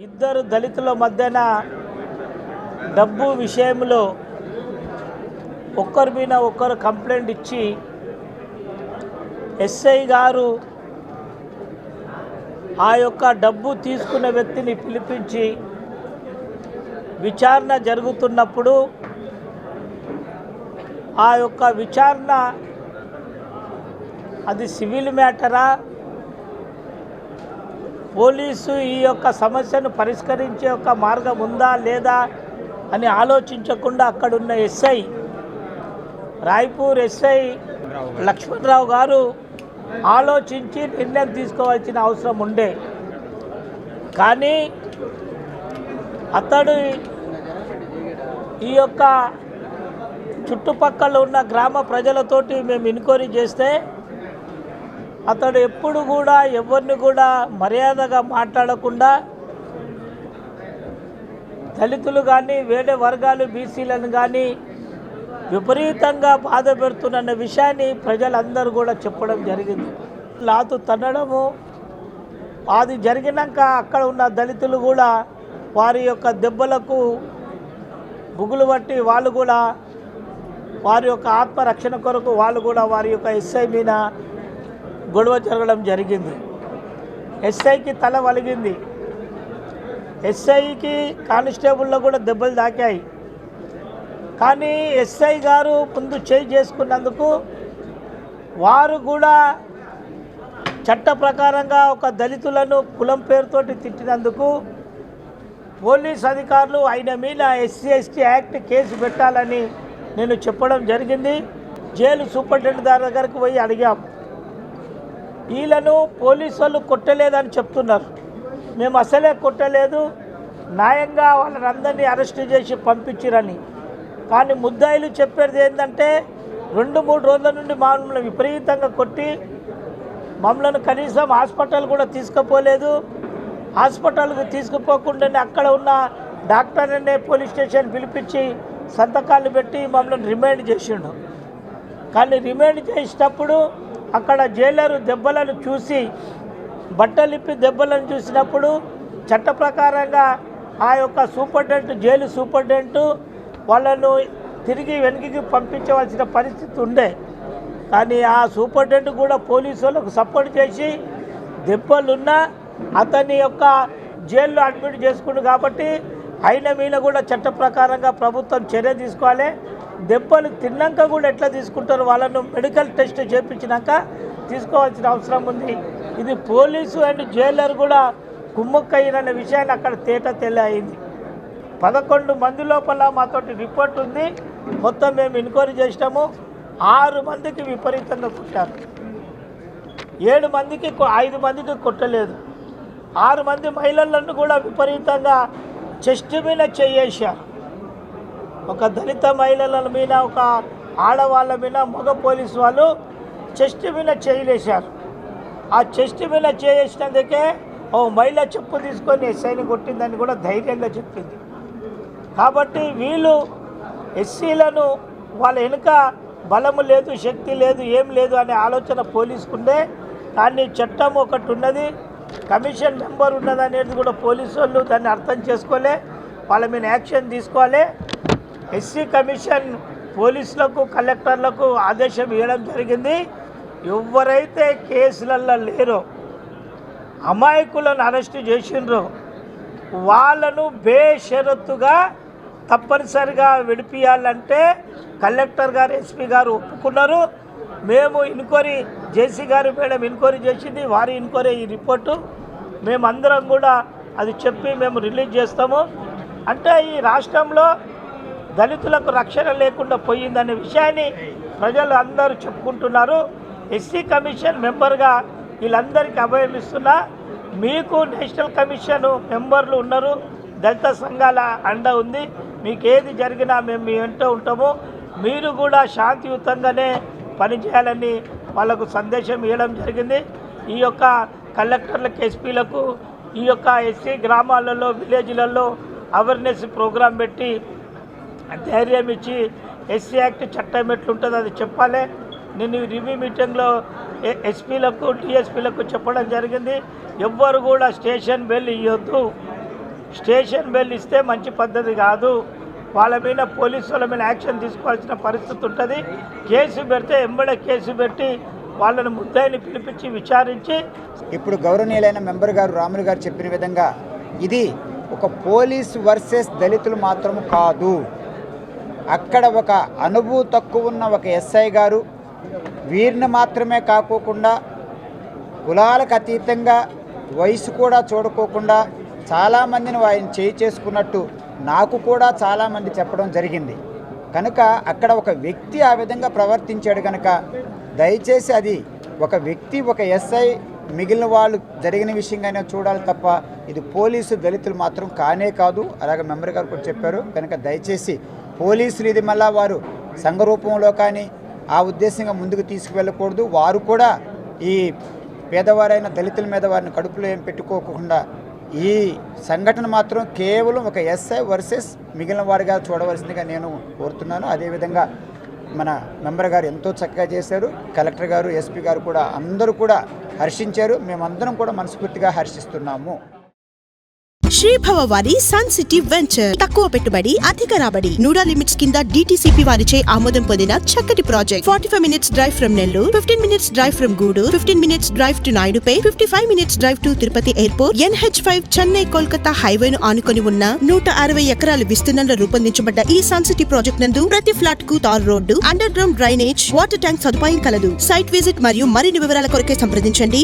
ఇద్దరు దళితుల మధ్యన డబ్బు విషయంలో ఒక్కరి మీద ఒక్కరు కంప్లైంట్ ఇచ్చి ఎస్ఐ గారు ఆ యొక్క డబ్బు తీసుకున్న వ్యక్తిని పిలిపించి విచారణ జరుగుతున్నప్పుడు ఆ యొక్క విచారణ అది సివిల్ మ్యాటరా పోలీసు ఈ యొక్క సమస్యను పరిష్కరించే ఒక మార్గం ఉందా లేదా అని ఆలోచించకుండా అక్కడున్న ఎస్ఐ రాయ్పూర్ ఎస్ఐ లక్ష్మణరావు గారు ఆలోచించి నిర్ణయం తీసుకోవాల్సిన అవసరం ఉండే. కానీ అతడు ఈ యొక్క చుట్టుపక్కల ఉన్న గ్రామ ప్రజలతోటి మేము ఎన్క్వైరీ చేస్తే అతడు ఎప్పుడు కూడా ఎవరిని కూడా మర్యాదగా మాట్లాడకుండా దళితులు కానీ వేరే వర్గాలు బీసీలను కానీ విపరీతంగా బాధ పెడుతున్న విషయాన్ని ప్రజలందరూ కూడా చెప్పడం జరిగింది. లాతు తన్నడము అది జరిగినాక అక్కడ ఉన్న దళితులు కూడా వారి యొక్క దెబ్బలకు బుగులు పట్టి వాళ్ళు కూడా వారి యొక్క ఆత్మరక్షణ కొరకు వాళ్ళు కూడా వారి యొక్క ఎస్ఐ మీద గొడవ జరగడం జరిగింది. ఎస్ఐకి తల వలిగింది. ఎస్ఐకి కానిస్టేబుల్లో కూడా దెబ్బలు తాకాయి. కానీ ఎస్ఐ గారు ముందు చేయి చేసుకున్నందుకు వారు కూడా చట్ట ప్రకారంగా ఒక దళితులను కులం పేరుతోటి తిట్టినందుకు పోలీస్ అధికారులు ఆయన మీద ఎస్సీ ఎస్టీ యాక్ట్ కేసు పెట్టాలని నేను చెప్పడం జరిగింది. జైలు సూపరింటెండెంట్ దగ్గరకు పోయి అడిగాం. వీళ్ళను పోలీసు వాళ్ళు కొట్టలేదని చెప్తున్నారు. మేము అసలే కొట్టలేదు. న్యాయంగా వాళ్ళని అరెస్ట్ చేసి పంపించిరని. కానీ ముద్దాయిలు చెప్పేది ఏంటంటే రెండు మూడు రోజుల నుండి మమ్మల్ని విపరీతంగా కొట్టి మమ్మల్ని కనీసం హాస్పిటల్ కూడా తీసుకుపోలేదు. హాస్పిటల్కి తీసుకుపోకుండానే అక్కడ ఉన్న డాక్టర్నే పోలీస్ స్టేషన్ పిలిపించి సంతకాలు పెట్టి మమ్మల్ని రిమైండ్ చేసిండు. కానీ రిమైండ్ చేసేటప్పుడు అక్కడ జైలరు దెబ్బలను చూసి బట్టలిప్పి దెబ్బలను చూసినప్పుడు చట్ట ప్రకారంగా ఆ యొక్క సూపర్డెంట్ జైలు సూపర్డెంట్ వాళ్ళను తిరిగి వెనక్కి పంపించవలసిన పరిస్థితి ఉండే. కానీ ఆ సూపర్డెంట్ కూడా పోలీసు వాళ్ళకు సపోర్ట్ చేసి దెబ్బలున్నా అతని యొక్క జైల్లో అడ్మిట్ చేసుకుండు కాబట్టి అయిన మీద కూడా చట్ట ప్రకారంగా ప్రభుత్వం చర్య తీసుకోవాలి. దెబ్బలు తిన్నాక కూడా ఎట్లా తీసుకుంటారు? వాళ్ళను మెడికల్ టెస్ట్ చేయించినాక తీసుకోవాల్సిన అవసరం ఉంది. ఇది పోలీసు అండ్ జైలర్ కూడా కుమ్ముక్కయ్యననే విషయాన్ని అక్కడ తేట తెల్ల అయింది పదకొండు మంది లోపల మాతోటి రిపోర్ట్ ఉంది. మొత్తం మేము ఎంక్వైరీ చేసినాము. ఆరు మందికి విపరీతంగా కుట్టారు. ఏడు మందికి ఐదు మందికి కుట్టలేదు. ఆరు మంది మహిళలను కూడా విపరీతంగా చెస్ట్ మీద చేయేశారు. ఒక దళిత మహిళల మీద ఒక ఆడవాళ్ళ మీద మగ పోలీసు వాళ్ళు చెస్ట్ మీద చేయలేశారు. ఆ చెస్ట్ మీద చేసినందుకే ఓ మహిళ చెప్పు తీసుకొని ఎస్ఐని కొట్టిందని కూడా ధైర్యంగా చెప్పింది. కాబట్టి వీళ్ళు ఎస్సీలను వాళ్ళ వెనుక బలము లేదు శక్తి లేదు ఏం లేదు అనే ఆలోచన పోలీసుకుండే. కానీ చట్టం ఒకటి ఉన్నది కమిషన్ మెంబర్ ఉన్నది అనేది కూడా పోలీసు వాళ్ళు దాన్ని అర్థం చేసుకోలే వాళ్ళ మీద యాక్షన్ తీసుకోవాలి ఎస్సీ కమిషన్ పోలీసులకు కలెక్టర్లకు ఆదేశం ఇవ్వడం జరిగింది. ఎవరైతే కేసులలో లేరో అమాయకులను అరెస్ట్ చేసిండ్రో వాళ్ళను బేషరతుగా తప్పనిసరిగా విడిపియాలంటే కలెక్టర్ గారు ఎస్పీ గారు ఒప్పుకున్నారు. మేము ఇన్క్వైరీ జేసీ గారు మేడం ఇన్క్వైరీ చేసింది వారి ఇన్క్వైరీ ఈ రిపోర్టు మేమందరం కూడా అది చెప్పి మేము రిలీజ్ చేస్తాము. అంటే ఈ రాష్ట్రంలో దళితులకు రక్షణ లేకుండా పోయిందనే విషయాన్ని ప్రజలు అందరూ చెప్పుకుంటున్నారు. ఎస్సీ కమిషన్ మెంబర్గా వీళ్ళందరికీ అభయం ఇస్తున్నా మీకు నేషనల్ కమిషన్ మెంబర్లు ఉన్నారు. దళిత సంఘాల అండ ఉంది. మీకు ఏది జరిగినా మేము మీ వెంట ఉంటాము. మీరు కూడా శాంతియుతంగానే పనిచేయాలని వాళ్ళకు సందేశం ఇవ్వడం జరిగింది. ఈ యొక్క కలెక్టర్లకు ఎస్పీలకు ఈ యొక్క ఎస్సీ గ్రామాలలో విలేజ్లలో అవేర్నెస్ ప్రోగ్రాం పెట్టి ధైర్యం ఇచ్చి ఎస్సీ యాక్ట్ చట్టం ఎట్లుంటుంది అది చెప్పాలి. నేను రివ్యూ మీటింగ్లో ఎస్పీలకు డిఎస్పీలకు చెప్పడం జరిగింది. ఎవ్వరు కూడా స్టేషన్ బెల్ ఇవ్వద్దు స్టేషన్ బెల్ ఇస్తే మంచి పద్ధతి కాదు. వాళ్ళ మీద పోలీసు వాళ్ళ మీద యాక్షన్ తీసుకోవాల్సిన పరిస్థితి ఉంటుంది. కేసు పెడితే ఎంబడే కేసు పెట్టి వాళ్ళని ముద్దాయిని పిలిపించి విచారించి ఇప్పుడు గౌరవనీయులైన మెంబర్ గారు రాములు గారు చెప్పిన విధంగా ఇది ఒక పోలీస్ వర్సెస్ దళితులు మాత్రం కాదు. అక్కడ ఒక అనుభవం తక్కువ ఉన్న ఒక ఎస్ఐ గారు. వీరిని మాత్రమే కాకోకుండా కులాలకు అతీతంగా వయసు కూడా చూడుకోకుండా చాలామందిని ఆయన చేయి చేసుకున్నట్టు నాకు కూడా చాలామంది చెప్పడం జరిగింది. కనుక అక్కడ ఒక వ్యక్తి ఆ విధంగా ప్రవర్తించాడు కనుక దయచేసి అది ఒక వ్యక్తి ఒక ఎస్ఐ మిగిలిన వాళ్ళు జరిగిన విషయంగానే చూడాలి తప్ప ఇది పోలీసు దళితులు మాత్రం కానే కాదు. అలాగే మెంబర్ గారు కూడా చెప్పారు. కనుక దయచేసి పోలీసులు ఇది మళ్ళా వారు సంఘ రూపంలో కానీ ఆ ఉద్దేశంగా ముందుకు తీసుకువెళ్ళకూడదు. వారు కూడా ఈ పేదవారైన దళితుల మీద వారిని కడుపులో ఏం పెట్టుకోకుండా ఈ సంఘటన మాత్రం కేవలం ఒక ఎస్ఐ వర్సెస్ మిగిలిన వారిగా చూడవలసిందిగా నేను కోరుతున్నాను. అదేవిధంగా మన మెంబర్ గారు ఎంతో చక్కగా చేశారు. కలెక్టర్ గారు ఎస్పీ గారు కూడా అందరూ కూడా హర్షించారు. మేమందరం కూడా మనస్ఫూర్తిగా హర్షిస్తున్నాము. శ్రీభవ వారి సన్ సిటీ వెంచర్. తక్కువ పెట్టుబడి అధిక రాబడి. నూడా లిమిట్స్ కింద డిటిసిపి వారిచే ఆమోదం పొందిన చక్కటి project. Forty five minutes drive from Nellore fifteen minutes drive from Gudur fifteen minutes drive to నాయుడుపై fifty five minutes drive to Tirupati airport. NH five Chennai Kolkata హైవేను ఆనుకొని ఉన్న నూట అరవై ఎకరాల విస్తీర్ణంలో రూపొందించబడ్డ ఈ సన్ సిటీ ప్రాజెక్ట్ నందు ప్రతి ఫ్లాట్కు tar road underground drainage water tank సదుపాయం కలదు. సైట్ విజిట్ మరియు మరిన్ని వివరాల కొరకే సంప్రదించండి.